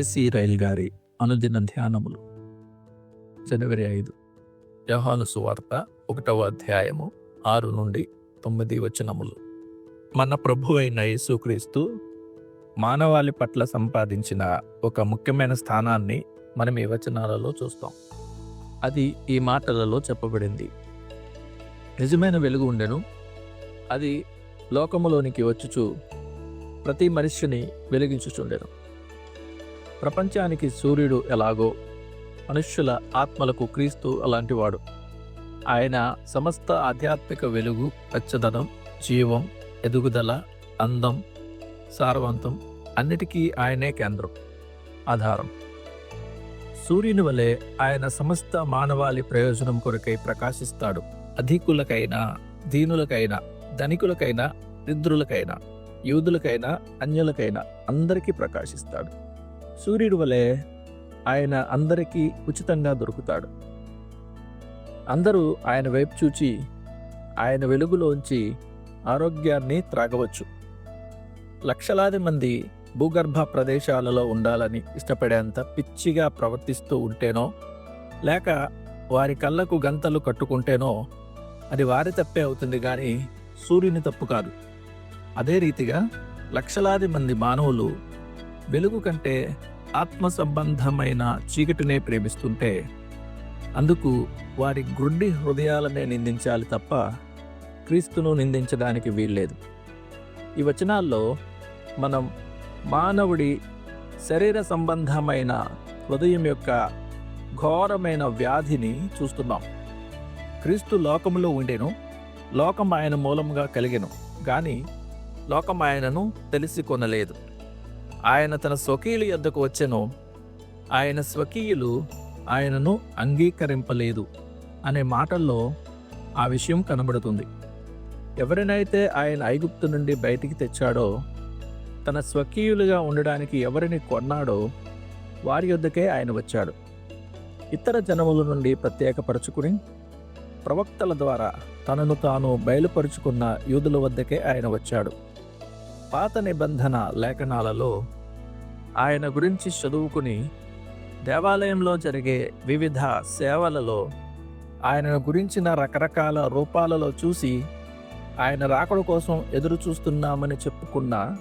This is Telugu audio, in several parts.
జేసీ రైల్ గారి అనుదిన ధ్యానములు. జనవరి ఐదు. యోహాను సువార్త ఒకటవ అధ్యాయము ఆరు నుండి తొమ్మిది వచనములు. మన ప్రభు అయిన యేసుక్రీస్తు మానవాళి పట్ల సంపాదించిన ఒక ముఖ్యమైన స్థానాన్ని మనం ఈ వచనాలలో చూస్తాం. అది ఈ మాటలలో చెప్పబడింది. నిజమైన వెలుగు ఉండెను. అది లోకములోనికి వచ్చుచు ప్రతి మనిషిని వెలిగించుచుండెను. ప్రపంచానికి సూర్యుడు ఎలాగో మనుష్యుల ఆత్మలకు క్రీస్తు అలాంటివాడు. ఆయన సమస్త ఆధ్యాత్మిక వెలుగు పచ్చదనం జీవం ఎదుగుదల అందం సారవంతం అన్నిటికీ ఆయనే కేంద్రం ఆధారం. సూర్యుని వలె ఆయన సమస్త మానవాళి ప్రయోజనం కొరకై ప్రకాశిస్తాడు. అధికులకైనా దీనులకైనా ధనికులకైనా నిద్రులకైనా యూదులకైనా అన్యులకైనా అందరికీ ప్రకాశిస్తాడు. సూర్యుడు వలె ఆయన అందరికీ ఉచితంగా దొరుకుతాడు. అందరూ ఆయన వైపు చూచి ఆయన వెలుగులోంచి ఆరోగ్యాన్ని త్రాగవచ్చు. లక్షలాది మంది భూగర్భ ప్రదేశాలలో ఉండాలని ఇష్టపడేంత పిచ్చిగా ప్రవర్తిస్తూ ఉంటేనో లేక వారి కళ్ళకు గంతలు కట్టుకుంటేనో అది వారి తప్పే అవుతుంది కానీ సూర్యుని తప్పు కాదు. అదే రీతిగా లక్షలాది మంది మానవులు వెలుగు కంటే ఆత్మ సంబంధమైన చీకటినే ప్రేమిస్తుంటే అందుకు వారి గ్రుడ్డి హృదయాలనే నిందించాలి తప్ప క్రీస్తును నిందించడానికి వీల్లేదు. ఈ వచనాల్లో మనం మానవుడి శరీర సంబంధమైన హృదయం యొక్క ఘోరమైన వ్యాధిని చూస్తున్నాం. క్రీస్తు లోకములో ఉండెను లోకం ఆయన మూలముగా కలిగెను కానీ లోకం ఆయనను తెలిసి కొనలేదు. ఆయన తన స్వకీయుల యొద్దకు వచ్చెను ఆయన స్వకీయులు ఆయనను అంగీకరింపలేదు అనే మాటల్లో ఆ విషయం కనబడుతుంది. ఎవరినైతే ఆయన ఐగుప్తు నుండి బయటికి తెచ్చాడో తన స్వకీయులుగా ఉండడానికి ఎవరిని కొన్నాడో వారి యొద్దకే ఆయన వచ్చాడు. ఇతర జనముల నుండి ప్రత్యేకపరచుకుని ప్రవక్తల ద్వారా తనను తాను బయలుపరుచుకున్న యూదుల వద్దకే ఆయన వచ్చాడు. పాత నిబంధన లేఖనాలలో ఆయన గురించి చదువుకుని దేవాలయంలో జరిగే వివిధ సేవలలో ఆయనను గురించిన రకరకాల రూపాలలో చూసి ఆయన రాకడ కోసం ఎదురు చూస్తున్నామని చెప్పుకున్న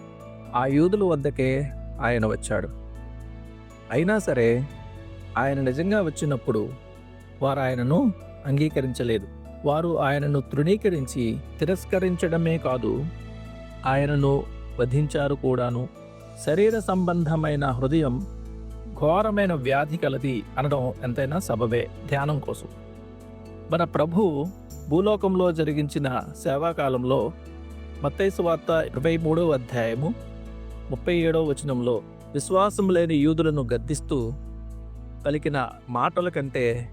ఆ యూదుల వద్దకే ఆయన వచ్చాడు. అయినా సరే ఆయన నిజంగా వచ్చినప్పుడు వారు ఆయనను అంగీకరించలేదు. వారు ఆయనను తృణీకరించి తిరస్కరించడమే కాదు ఆయనను వధించారు కూడాను. శరీర సంబంధమైన హృదయం ఘోరమైన వ్యాధి కలది అనడం ఎంతైనా సబబే ధ్యానం కోసం. మన ప్రభు భూలోకంలో జరిగించిన సేవాకాలంలో మత్తైసు వార్త ఇరవై మూడవ అధ్యాయము ముప్పై ఏడవ వచనంలో విశ్వాసం లేని యూదులను గద్దిస్తూ పలికిన మాటల కంటే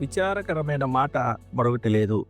విచారకరమైన మాట మరొకటి లేదు.